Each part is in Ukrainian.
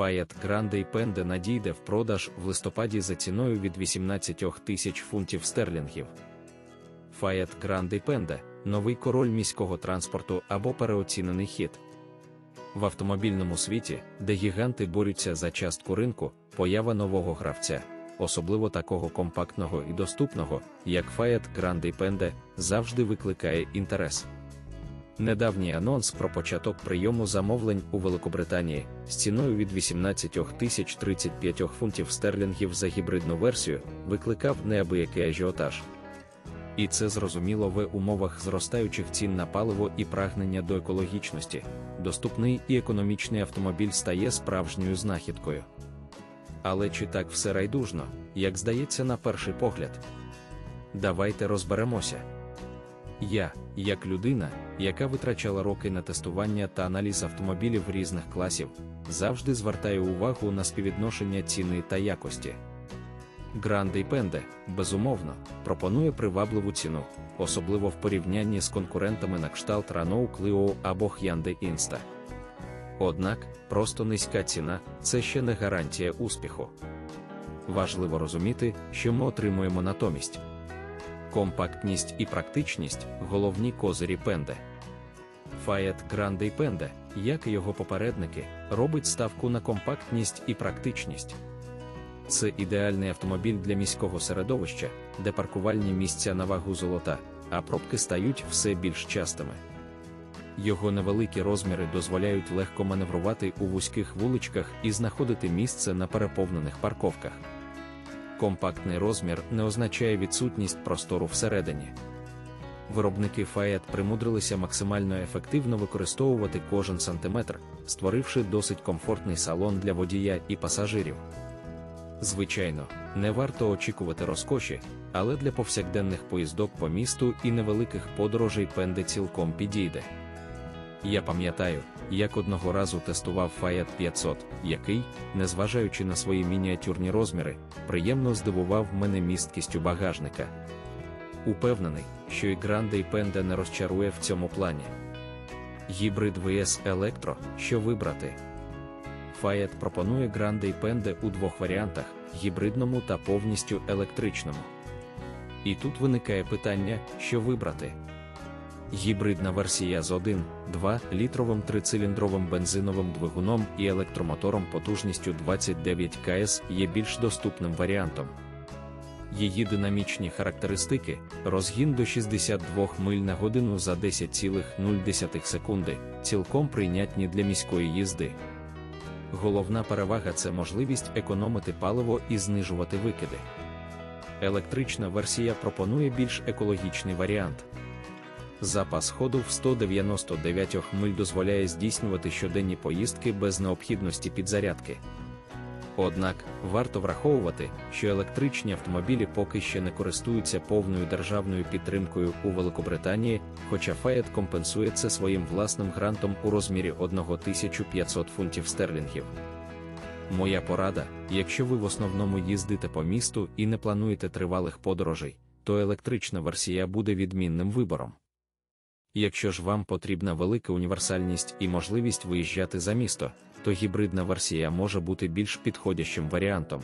Fiat Grande Pende надійде в продаж в листопаді за ціною від 18 тисяч фунтів стерлінгів. Fiat Grande Pende – новий король міського транспорту або переоцінений хід. В автомобільному світі, де гіганти борються за частку ринку, поява нового гравця, особливо такого компактного і доступного, як Fiat Grande Pende, завжди викликає інтерес. Недавній анонс про початок прийому замовлень у Великобританії з ціною від 18 тисяч 35 фунтів стерлінгів за гібридну версію викликав неабиякий ажіотаж. І це зрозуміло в умовах зростаючих цін на паливо і прагнення до екологічності. Доступний і економічний автомобіль стає справжньою знахідкою. Але чи так все райдужно, як здається на перший погляд? Давайте розберемося. Я, як людина, яка витрачала роки на тестування та аналіз автомобілів різних класів, завжди звертаю увагу на співвідношення ціни та якості. Grande Pende, безумовно, пропонує привабливу ціну, особливо в порівнянні з конкурентами на кшталт Renault Clio або Hyundai Insta. Однак, просто низька ціна це ще не гарантія успіху. Важливо розуміти, що ми отримуємо натомість. Компактність і практичність головні козирі Pende. Fiat Grande Pende, як і його попередники, робить ставку на компактність і практичність. Це ідеальний автомобіль для міського середовища, де паркувальні місця на вагу золота, а пробки стають все більш частими. Його невеликі розміри дозволяють легко маневрувати у вузьких вуличках і знаходити місце на переповнених парковках. Компактний розмір не означає відсутність простору всередині. Виробники Fiat примудрилися максимально ефективно використовувати кожен сантиметр, створивши досить комфортний салон для водія і пасажирів. Звичайно, не варто очікувати розкоші, але для повсякденних поїздок по місту і невеликих подорожей пенде цілком підійде. Я пам'ятаю, як одного разу тестував Fiat 500, який, незважаючи на свої мініатюрні розміри, приємно здивував мене місткістю багажника. Упевнений, що і Grande Pende не розчарує в цьому плані. Гібрид VS Electro, що вибрати. Fiat пропонує Grande Pende у двох варіантах гібридному та повністю електричному. І тут виникає питання, що вибрати. Гібридна версія з 1,2 літровим трициліндровим бензиновим двигуном і електромотором потужністю 29 КС є більш доступним варіантом. Її динамічні характеристики, розгін до 62 миль на годину за 10,0 секунди, цілком прийнятні для міської їзди. Головна перевага це можливість економити паливо і знижувати викиди. Електрична версія пропонує більш екологічний варіант. Запас ходу в 199 миль дозволяє здійснювати щоденні поїздки без необхідності підзарядки. Однак варто враховувати, що електричні автомобілі поки ще не користуються повною державною підтримкою у Великобританії, хоча Fiat компенсує це своїм власним грантом у розмірі 1500 фунтів стерлінгів. Моя порада: якщо ви в основному їздите по місту і не плануєте тривалих подорожей, то електрична версія буде відмінним вибором. Якщо ж вам потрібна велика універсальність і можливість виїжджати за місто, то гібридна версія може бути більш підходящим варіантом.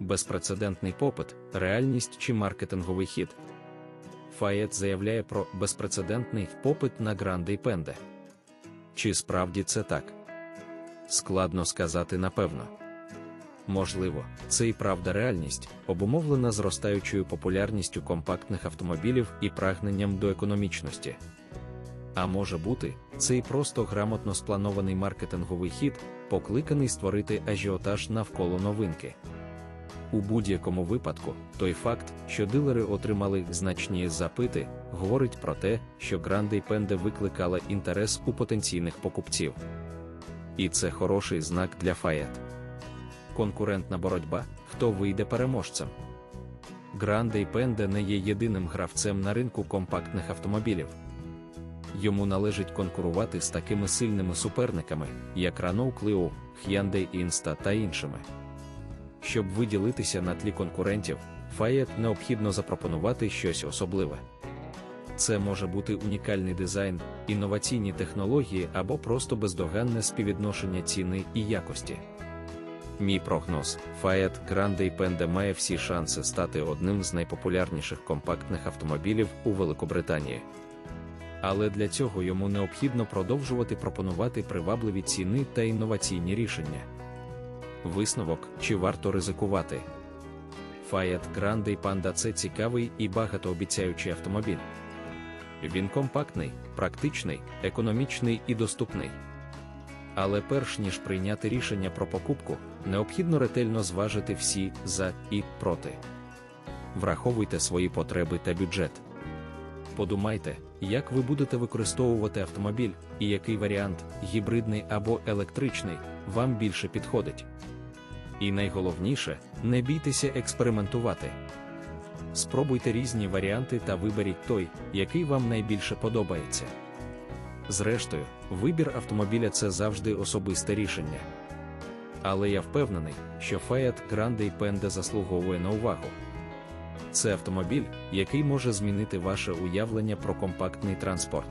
Безпрецедентний попит, реальність чи маркетинговий хід. Fiat заявляє про безпрецедентний попит на Grande Pende. Чи справді це так? Складно сказати напевно. Можливо, це і правда реальність, обумовлена зростаючою популярністю компактних автомобілів і прагненням до економічності. А може бути, це і просто грамотно спланований маркетинговий хід, покликаний створити ажіотаж навколо новинки. У будь-якому випадку, той факт, що дилери отримали значні запити, говорить про те, що Grande Pende викликала інтерес у потенційних покупців. І це хороший знак для Fiat. Конкурентна боротьба, хто вийде переможцем. Grande Pende не є єдиним гравцем на ринку компактних автомобілів. Йому належить конкурувати з такими сильними суперниками, як Renault Clio, Hyundai Insta та іншими. Щоб виділитися на тлі конкурентів, Fiat необхідно запропонувати щось особливе. Це може бути унікальний дизайн, інноваційні технології або просто бездоганне співвідношення ціни і якості. Мій прогноз: Fiat Grande Panda має всі шанси стати одним з найпопулярніших компактних автомобілів у Великобританії. Але для цього йому необхідно продовжувати пропонувати привабливі ціни та інноваційні рішення. Висновок, чи варто ризикувати? Fiat Grande Panda це цікавий і багатообіцяючий автомобіль. Він компактний, практичний, економічний і доступний. Але перш ніж прийняти рішення про покупку, необхідно ретельно зважити всі за і проти. Враховуйте свої потреби та бюджет. Подумайте, як ви будете використовувати автомобіль і який варіант, гібридний або електричний, вам більше підходить. І найголовніше, не бійтеся експериментувати. Спробуйте різні варіанти та виберіть той, який вам найбільше подобається. Зрештою, вибір автомобіля це завжди особисте рішення. Але я впевнений, що Fiat Grande Panda заслуговує на увагу. Це автомобіль, який може змінити ваше уявлення про компактний транспорт.